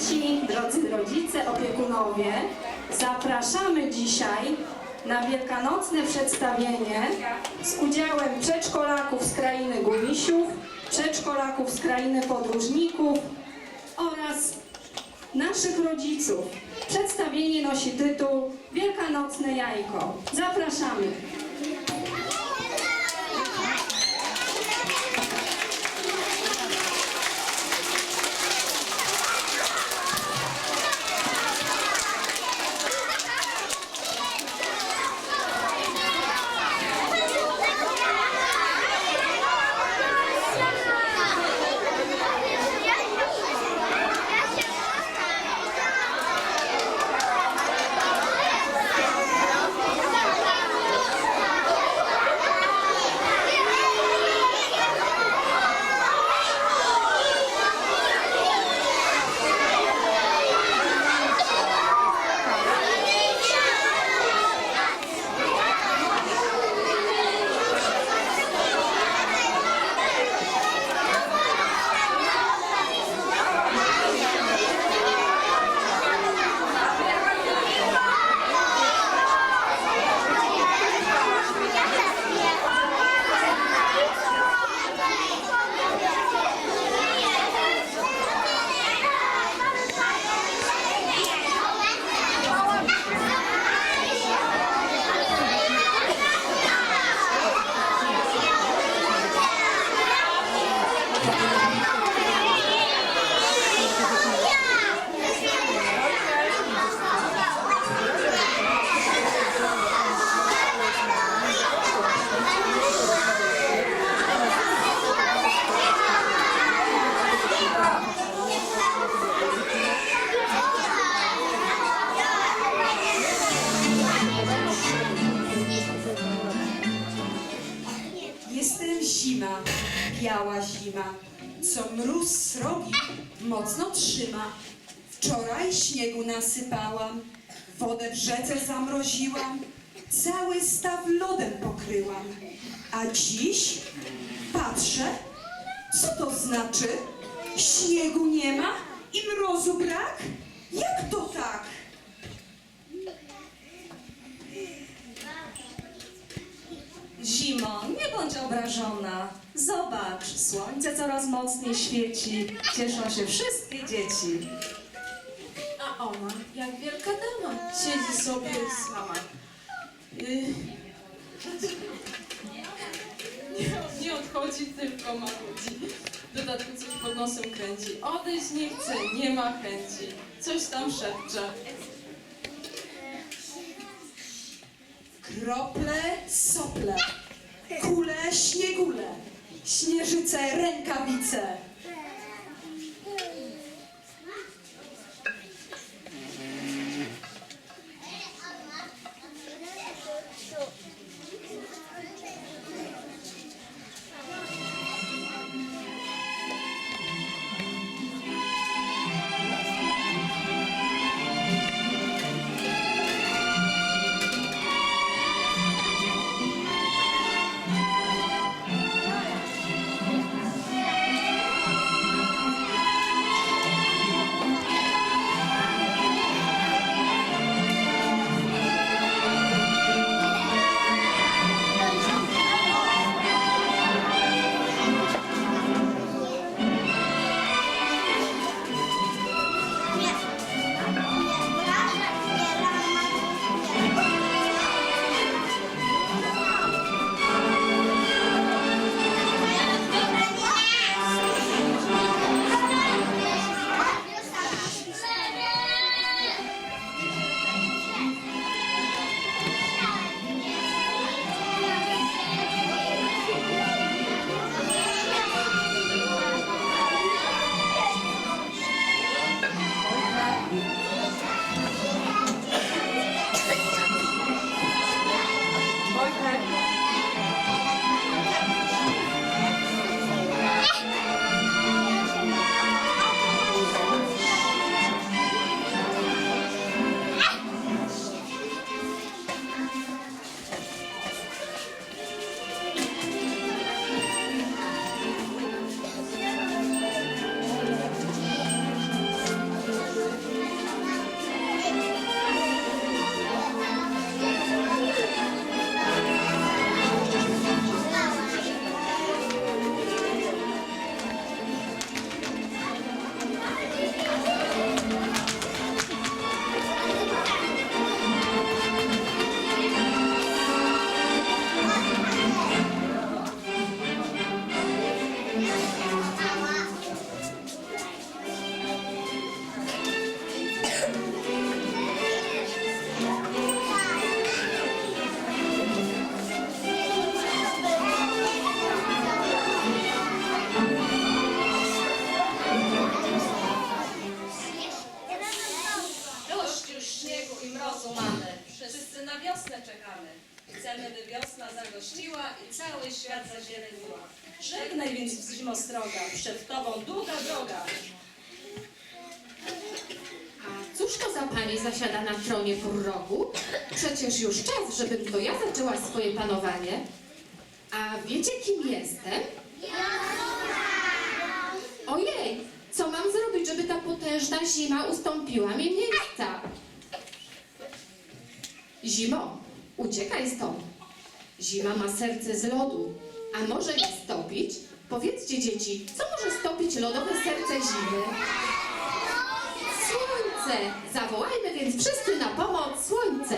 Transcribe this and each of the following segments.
dzieci, drodzy rodzice, opiekunowie, zapraszamy dzisiaj na wielkanocne przedstawienie z udziałem przedszkolaków z krainy Gumisiów, przedszkolaków z krainy podróżników oraz naszych rodziców. Przedstawienie nosi tytuł Wielkanocne jajko. Zapraszamy. A dziś patrzę, co to znaczy? Śniegu nie ma i mrozu brak? Jak to tak? Zimo, nie bądź obrażona. Zobacz, słońce coraz mocniej świeci. Cieszą się wszystkie dzieci. A ona, jak wielka dama, siedzi sobie sama. Y, Nie, nie odchodzi, tylko marudzi. W dodatku coś pod nosem kręci. Odejść nie chce, nie ma chęci. Coś tam szepcze. Krople, sople, kule, śniegule, śnieżyce, rękawice. Tronie pół roku? Przecież już czas, żebym to ja zaczęła swoje panowanie. A wiecie, kim jestem? Ojej, co mam zrobić, żeby ta potężna zima ustąpiła mi miejsca? Zimo, uciekaj stąd. Zima ma serce z lodu, a może je stopić? Powiedzcie, dzieci, co może stopić lodowe serce zimy? Zawołajmy więc wszyscy na pomoc słońce!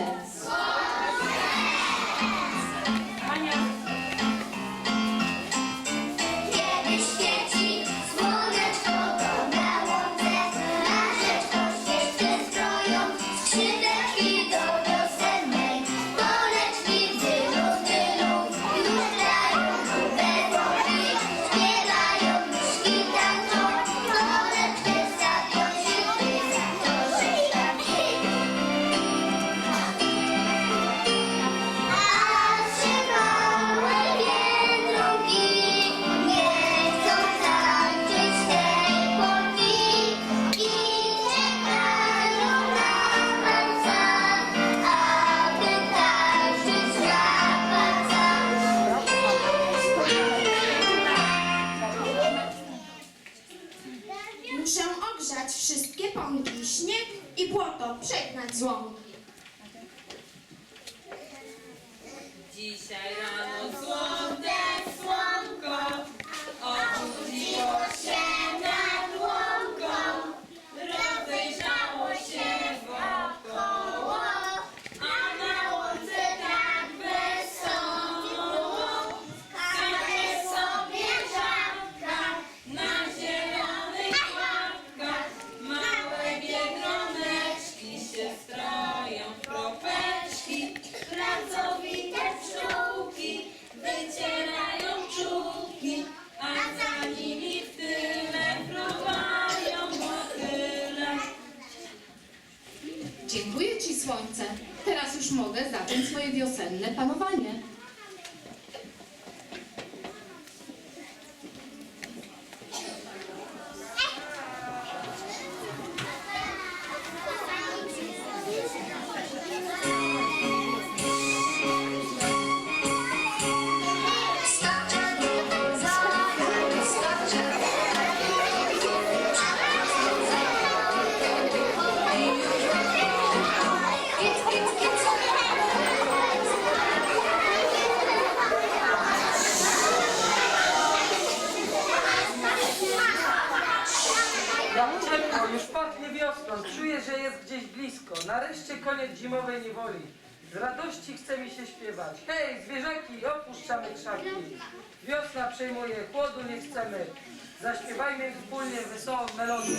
Panowanie. Pachnie wiosną, czuję, że jest gdzieś blisko. Nareszcie koniec zimowej niewoli. Z radości chce mi się śpiewać. Hej, zwierzaki, opuszczamy krzaki. Wiosna przejmuje, chłodu nie chcemy. Zaśpiewajmy wspólnie wesołą melodię.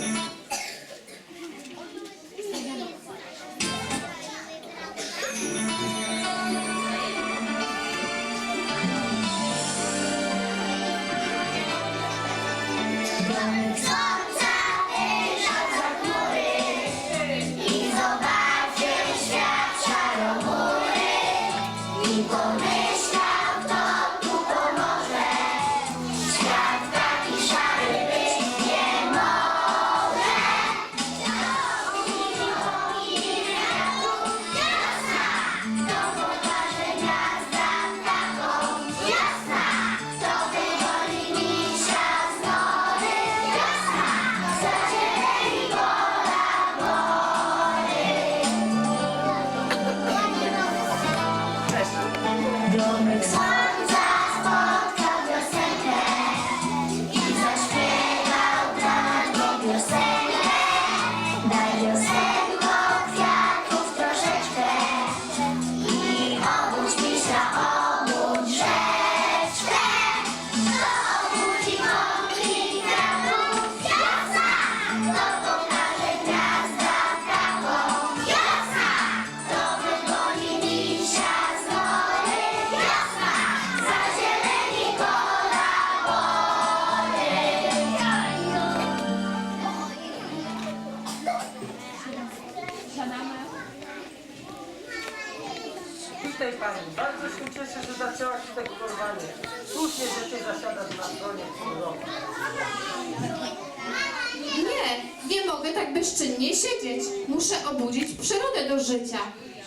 Muszę obudzić przyrodę do życia.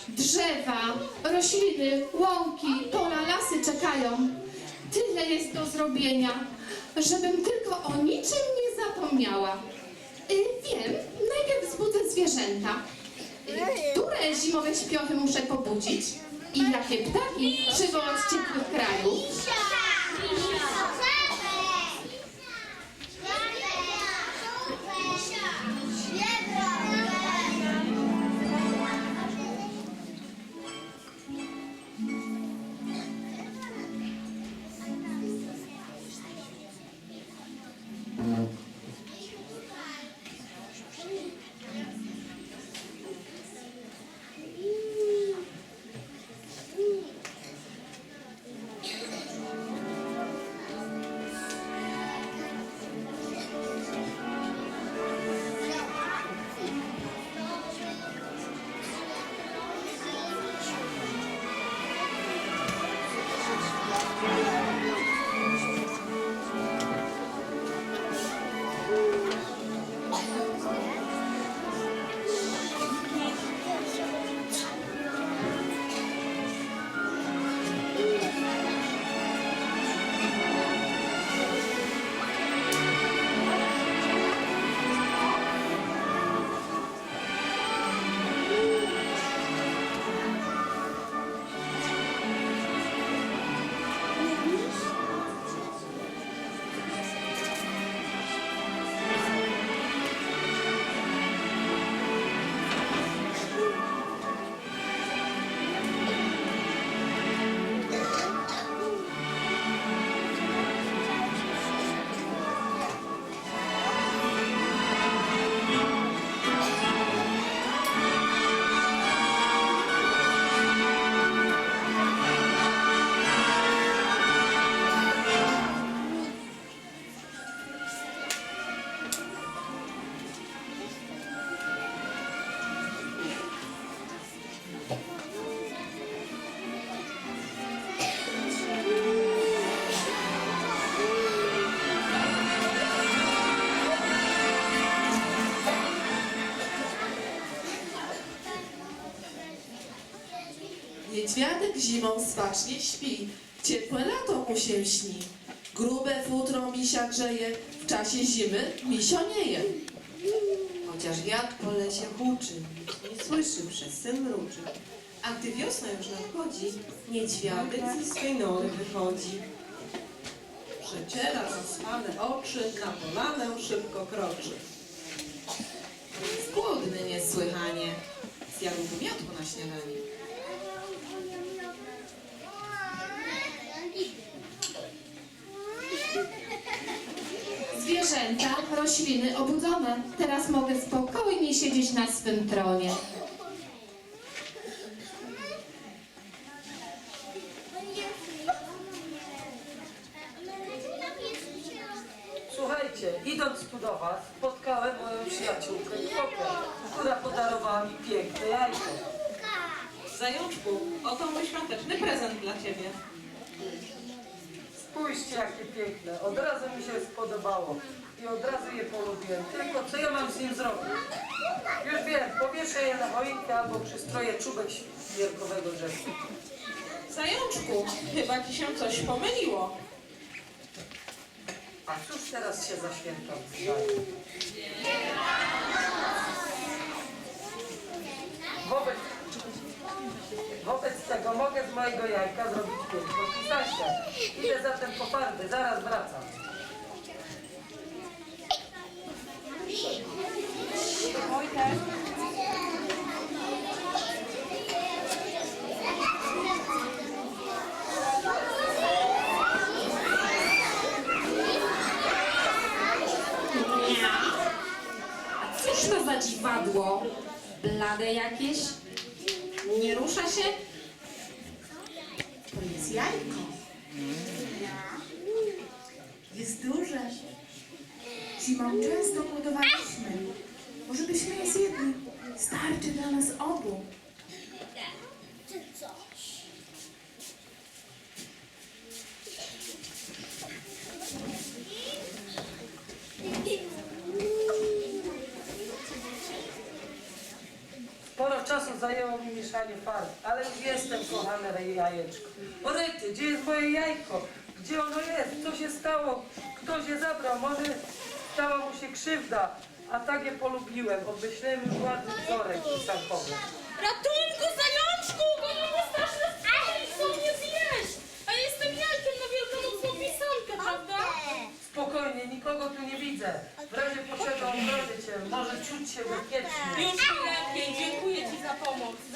Drzewa, rośliny, łąki, pola, lasy czekają. Tyle jest do zrobienia, żebym tylko o niczym nie zapomniała. Y, wiem, najpierw wzbudzę zwierzęta. Y, które zimowe śpiochy muszę pobudzić? I jakie ptaki przywołać ciepłych krajów? Niedźwiadek zimą smacznie śpi, ciepłe lato mu się śni. Grube futro misia grzeje, w czasie zimy misionieje. Chociaż wiatr po lesie huczy, nie słyszy, przez sen mruczy. A gdy wiosna już nadchodzi, niedźwiadek ze swej nory wychodzi. Przeciera zaspane oczy, na polanę szybko kroczy. Głodny niesłychanie. Zjadłby miotło na śniadanie. Zwierzęta, rośliny obudzone. Teraz mogę spokojnie siedzieć na swym tronie. Słuchajcie, idąc tu do was, spotkałem moją przyjaciółkę Fokę, która podarowała mi piękne jajko. Zajączku, oto mój świąteczny prezent dla ciebie. Spójrzcie, jakie piękne. Od razu mi się spodobało. I od razu je polubiłem. Tylko co ja mam z nim zrobić? Już wiem, powieszę je na choinkę albo przystroję czubek świerkowego drzewa. Zajączku, chyba ci się coś pomyliło. A cóż teraz się za święta? Wobec, wobec tego mogę z mojego jajka zrobić piękną pisaśkę. Idę zatem po farby, zaraz wracam. Cóż to za dziwadło? Blade jakieś? Nie rusza się? To jest jajko. Jest duże. Zimą często głodowaliśmy. Może byśmy je zjedli. Starczy dla nas obu. Mi mieszanie farb, ale już jestem, kochane jajeczko. O rety, gdzie jest moje jajko? Gdzie ono jest? Co się stało? Ktoś je zabrał, może stała mu się krzywda, a tak je polubiłem. Obmyśliłem już ładny wzorek pisankowy. Ratunku, zajączku! Gonimy straszne stwory, chcą mnie zjeść! A ja jestem jajkiem na wielkanocną pisankę, prawda? Spokojnie, nikogo tu nie widzę. W razie potrzeby obronię cię, może czuć się bezpiecznie. Już mi lepiej, dziękuję ci za pomoc.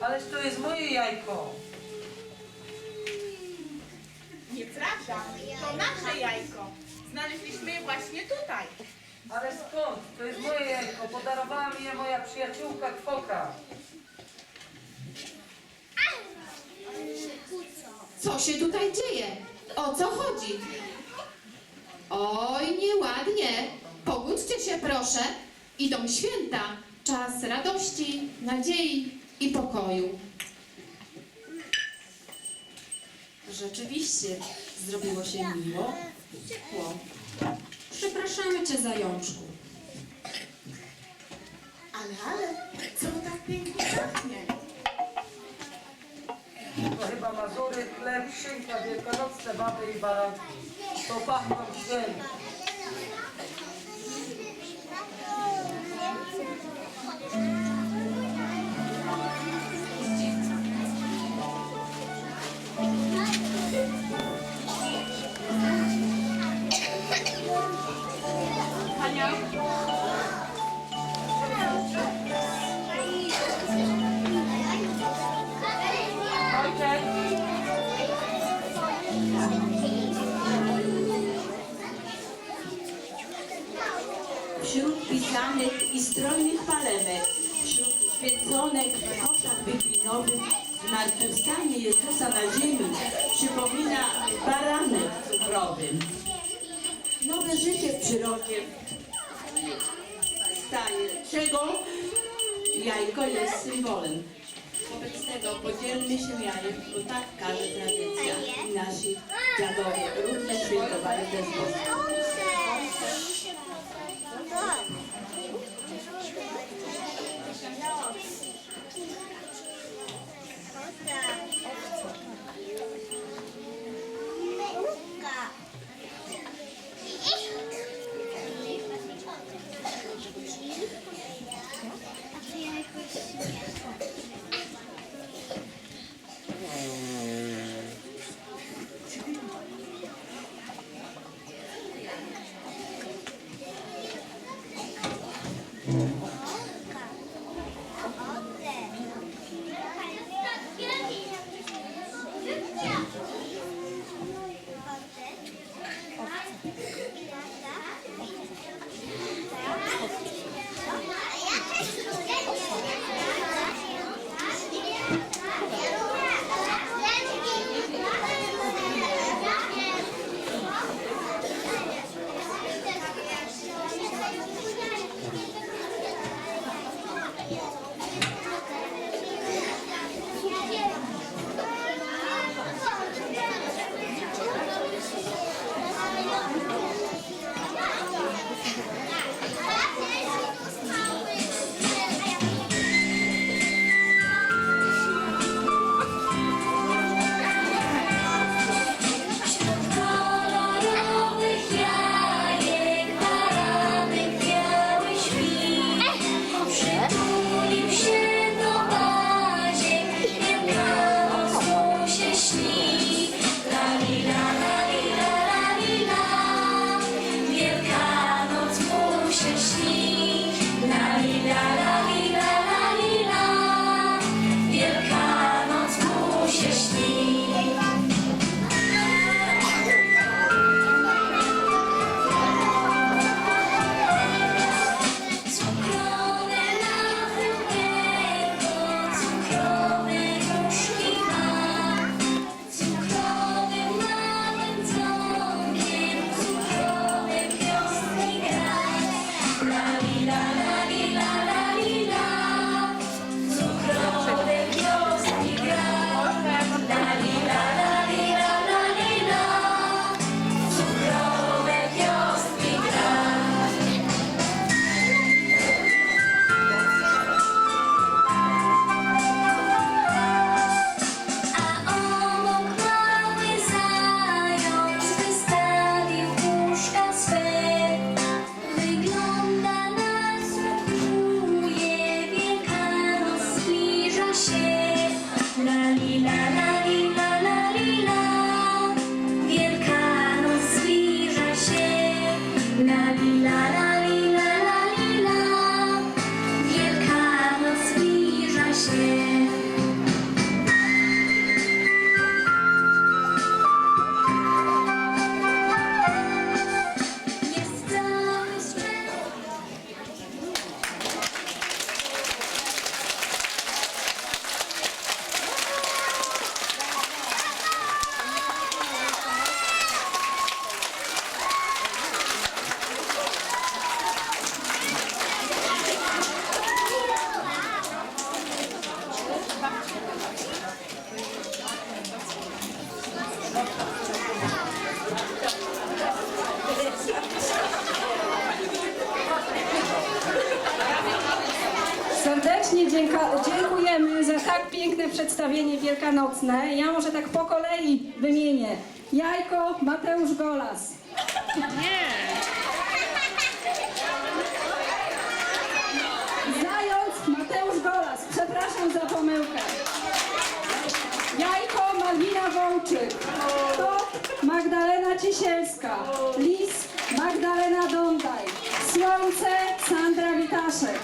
Ależ to jest moje jajko. Nieprawda, to nasze jajko. Znaleźliśmy je właśnie tutaj. Ale skąd? To jest moje jajko. Podarowała mi je moja przyjaciółka Kwoka. Co się tutaj dzieje? O co chodzi? Oj, nieładnie. Pogódźcie się proszę. Idą święta. Czas radości, nadziei i pokoju. Rzeczywiście, zrobiło się miło, ciepło. Przepraszamy cię, zajączku. Ale, ale, co tak pięknie pachnie? To chyba mazury, chleb, szynka, wielkanocne baby i baranki. To pachną święta. Wśród strojnych palemek, wśród święconek w koszach wyklinowych, zmartwychwstanie Jezusa na ziemi przypomina baranek cukrowy. Nowe życie w przyrodzie staje, czego jajko jest symbolem. Wobec tego podzielmy się jajem, bo tak każe tradycja. I nasi dziadowie również świętowali ten sposób. Thank tak piękne przedstawienie wielkanocne. Ja może tak po kolei wymienię. Jajko Mateusz Golas. Nie. Zając Mateusz Golas. Przepraszam za pomyłkę. Jajko Malwina Wołczyk. To Magdalena Ciesielska. Lis Magdalena Dądaj. Słońce Sandra Witaszek.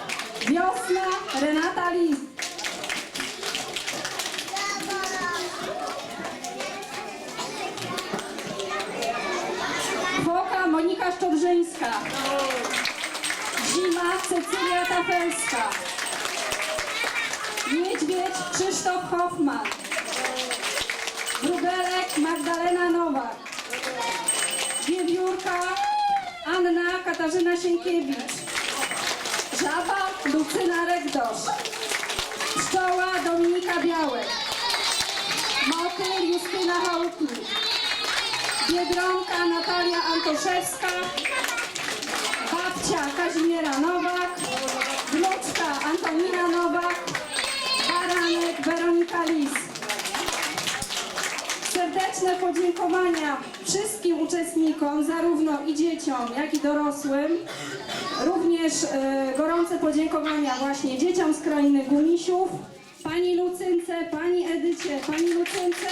Wiosna Renata Lis. Szczodrzyńska. Zima Cecylia Tafelska. Niedźwiedź Krzysztof Hoffman. Wróbelek Magdalena Nowak. Wiewiórka Anna Katarzyna Sienkiewicz. Żaba Lucyna Regdosz. Pszczoła Dominika Białek. Motyl Justyna Chałupnik. Biedronka Natalia Antoszewska. Babcia Kazimiera Nowak. Wnuczka Antonina Nowak. Baranek Weronika Lis. Serdeczne podziękowania wszystkim uczestnikom, zarówno i dzieciom, jak i dorosłym. Również e, gorące podziękowania właśnie dzieciom z krainy Gumisiów, pani Lucynce, pani Edycie, pani Lucynce,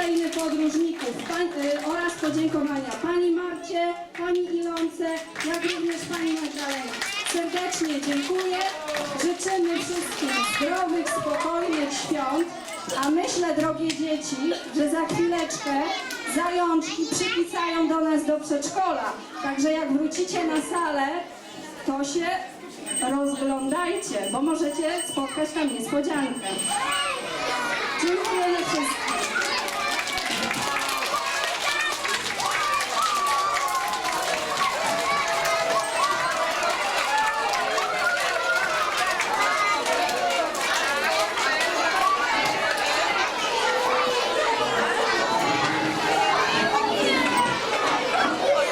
krainy podróżników y, oraz podziękowania pani Marcie, pani Ilonce, jak również pani Magdalenie. Serdecznie dziękuję. Życzymy wszystkim zdrowych, spokojnych świąt. A myślę, drogie dzieci, że za chwileczkę zajączki przypisają do nas do przedszkola. Także jak wrócicie na salę, to się rozglądajcie, bo możecie spotkać tam niespodziankę. Dziękujemy wszystkim.